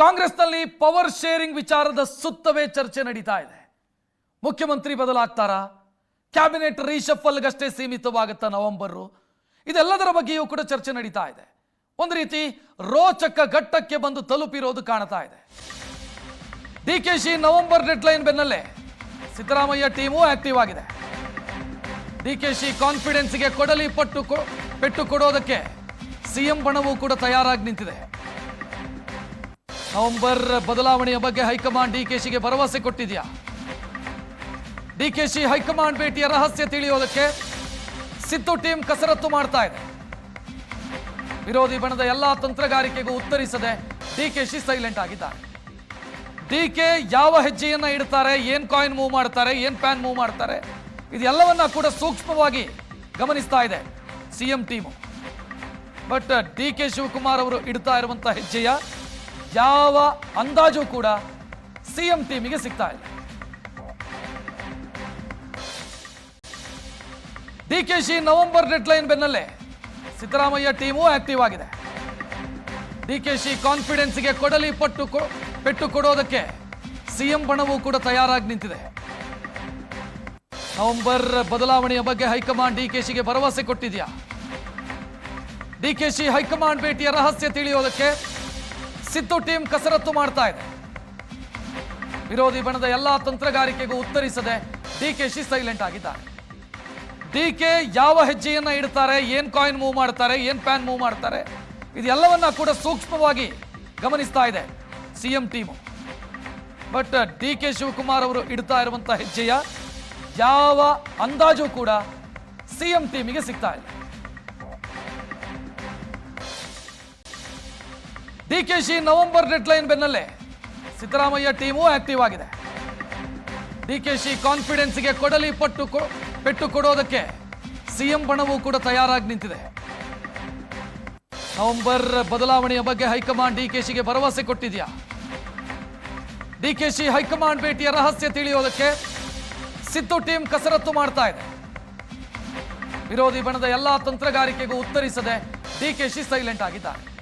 ಕಾಂಗ್ರೆಸ್ನಲ್ಲಿ power sharing ವಿಚಾರದ ಸುತ್ತವೇ ಚರ್ಚೆ ನಡೀತಾ ಇದೆ. ಮುಖ್ಯಮಂತ್ರಿ ಬದಲಾಗ್ತಾರಾ? ಕ್ಯಾಬಿನೆಟ್ ರೀಶಫಲ್ಗಷ್ಟೇ ಸೀಮಿತವಾಗುತ್ತಾ ನವೆಂಬರು ಇದೆಲ್ಲದರ ಬಗ್ಗೆಯೂ ಕೂಡ ಚರ್ಚೆ ನಡೀತಾ ಇದೆ. ಒಂದು ರೀತಿ ರೋಚಕ ಘಟ್ಟಕ್ಕೆ ಬಂದು ತಲುಪಿರೋದು ಕಾಣ್ತಾ ಇದೆ. D K Shi November deadline ಬೆನ್ನಲ್ಲೇ ಸಿದ್ದರಾಮಯ್ಯ ಟೀಮು ಆಕ್ಟಿವ್ ಆಗಿದೆ. ಡಿ ಕೆ ಶಿ ಕಾನ್ಫಿಡೆನ್ಸ್ಗೆ ಕೊಡಲಿ ಪಟ್ಟು ಪೆಟ್ಟು ಕೊಡೋದಕ್ಕೆ ಸಿಎಂ ಬಣವೂ ಕೂಡ ತಯಾರಾಗಿ ನಿಂತಿದೆ. ನವೆಂಬರ್ ಬದಲಾವಣೆಯ ಬಗ್ಗೆ ಹೈಕಮಾಂಡ್ ಡಿಕೆಶಿಗೆ ಭರವಸೆ ಕೊಟ್ಟಿದೆಯಾ? ಡಿಕೆಶಿ ಹೈಕಮಾಂಡ್ ಭೇಟಿಯ ರಹಸ್ಯ ತಿಳಿಯೋದಕ್ಕೆ ಸಿದ್ದು ಟೀಮ್ ಕಸರತ್ತು ಮಾಡ್ತಾ ಇದೆ. ವಿರೋಧಿ ಬಣದ ಎಲ್ಲಾ ತಂತ್ರಗಾರಿಕೆಗೂ ಉತ್ತರಿಸದೆ ಡಿಕೆಶಿ ಸೈಲೆಂಟ್ ಆಗಿದ್ದಾರೆ. ಡಿಕೆ ಯಾವ ಹೆಜ್ಜೆಯನ್ನ ಇಡ್ತಾರೆ, ಏನ್ ಕಾಯಿನ್ ಮೂವ್ ಮಾಡ್ತಾರೆ, ಏನ್ ಪ್ಯಾನ್ ಮೂವ್ ಮಾಡ್ತಾರೆ, ಇದೆಲ್ಲವನ್ನ ಕೂಡ ಸೂಕ್ಷ್ಮವಾಗಿ ಗಮನಿಸ್ತಾ ಇದೆ CM team. But D K Shivakumar ಅವರು ಇಡ್ತಾ ಇರುವಂತಹ ಹೆಜ್ಜೆಯ ಯಾವ ಅಂದಾಜು ಕೂಡ ಸಿಎಂ ಟೀಮಿಗೆ ಸಿಗ್ತಾ ಇಲ್ಲ. D K Shi November deadline ಬೆನ್ನಲ್ಲೇ ಸಿದ್ದರಾಮಯ್ಯ ಟೀಮು ಆಕ್ಟಿವ್ ಆಗಿದೆ. ಡಿ ಕೆ ಕಾನ್ಫಿಡೆನ್ಸ್ಗೆ ಕೊಡಲಿ ಪಟ್ಟು ಕೊ- ಪೆಟ್ಟು ಕೊಡೋದಕ್ಕೆ ಸಿಎಂ ಬಣವೂ ಕೂಡ ತಯಾರಾಗಿ ನಿಂತಿದೆ. ನವೆಂಬರ್ ಬದಲಾವಣೆಯ ಬಗ್ಗೆ ಹೈಕಮಾಂಡ್ ಡಿಕೆಶಿಗೆ ಭರವಸೆ ಕೊಟ್ಟಿದೆಯಾ? ಡಿಕೆಶಿ ಹೈಕಮಾಂಡ್ ಭೇಟಿಯ ರಹಸ್ಯ ತಿಳಿಯೋದಕ್ಕೆ ಸಿದ್ದು ಟೀಮ್ ಕಸರತ್ತು ಮಾಡ್ತಾ ಇದೆ. ವಿರೋಧಿ ಬಣದ ಎಲ್ಲಾ ತಂತ್ರಗಾರಿಕೆಗೂ ಉತ್ತರಿಸದೆ ಶಿ ಸೈಲೆಂಟ್ ಆಗಿದ್ದಾರೆ. ಡಿಕೆ ಯಾವ ಹೆಜ್ಜೆಯನ್ನ ಇಡ್ತಾರೆ, ಏನ್ ಕಾಯಿನ್ ಮೂವ್ ಮಾಡ್ತಾರೆ, ಏನ್ ಪ್ಯಾನ್ ಮೂವ್ ಮಾಡ್ತಾರೆ, ಇದೆಲ್ಲವನ್ನ ಕೂಡ ಸೂಕ್ಷ್ಮವಾಗಿ ಗಮನಿಸ್ತಾ ಇದೆ CM team. But D K Shivakumar ಅವರು ಇಡ್ತಾ ಇರುವಂತಹ ಹೆಜ್ಜೆಯ ಯಾವ ಅಂದಾಜು ಕೂಡ ಸಿಎಂ ಟೀಮಿಗೆ ಸಿಗ್ತಾ ಇಲ್ಲ. ಡಿಕೆಶಿ ನವೆಂಬರ್ ಡೆಡ್ಲೈನ್ ಬೆನ್ನಲ್ಲೇ ಸಿದ್ದರಾಮಯ್ಯ ಟೀಮು ಆಕ್ಟಿವ್ ಆಗಿದೆ. ಡಿಕೆಶಿ ಕಾನ್ಫಿಡೆನ್ಸ್ಗೆ ಕೊಡಲಿ ಪಟ್ಟು ಕೊ- ಪೆಟ್ಟು ಕೊಡೋದಕ್ಕೆ ಸಿಎಂ ಬಣವೂ ಕೂಡ ತಯಾರಾಗಿ ನಿಂತಿದೆ. ನವೆಂಬರ್ ಬದಲಾವಣೆಯ ಬಗ್ಗೆ ಹೈಕಮಾಂಡ್ ಡಿಕೆಶಿಗೆ ಭರವಸೆ ಕೊಟ್ಟಿದೆಯಾ? ಡಿಕೆಶಿ ಹೈಕಮಾಂಡ್ ಭೇಟಿಯ ರಹಸ್ಯ ತಿಳಿಯೋದಕ್ಕೆ ಸಿದ್ದು ಟೀಮ್ ಕಸರತ್ತು ಮಾಡ್ತಾ ಇದೆ. ವಿರೋಧಿ ಬಣದ ಎಲ್ಲಾ ತಂತ್ರಗಾರಿಕೆಗೂ ಉತ್ತರಿಸದೆ ಡಿಕೆಶಿ ಸೈಲೆಂಟ್ ಆಗಿದ್ದಾರೆ.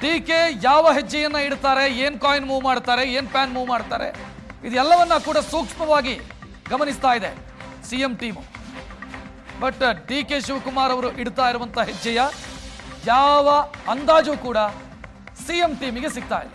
ಡಿಕೆ ಯಾವ ಹೆಜ್ಜೆಯನ್ನು ಇಡ್ತಾರೆ, ಏನು ಕಾಯಿನ್ ಮೂವ್ ಮಾಡ್ತಾರೆ, ಏನು ಪ್ಯಾನ್ ಮೂವ್ ಮಾಡ್ತಾರೆ, ಇದೆಲ್ಲವನ್ನ ಕೂಡ ಸೂಕ್ಷ್ಮವಾಗಿ ಗಮನಿಸ್ತಾ ಇದೆ CM team. But, D K Shivakumar ಅವರು ಇಡ್ತಾ ಇರುವಂತಹ ಹೆಜ್ಜೆಯ ಯಾವ ಅಂದಾಜು ಕೂಡ ಸಿಎಂ ಟೀಮಿಗೆ ಸಿಗ್ತಾ ಇಲ್ಲ.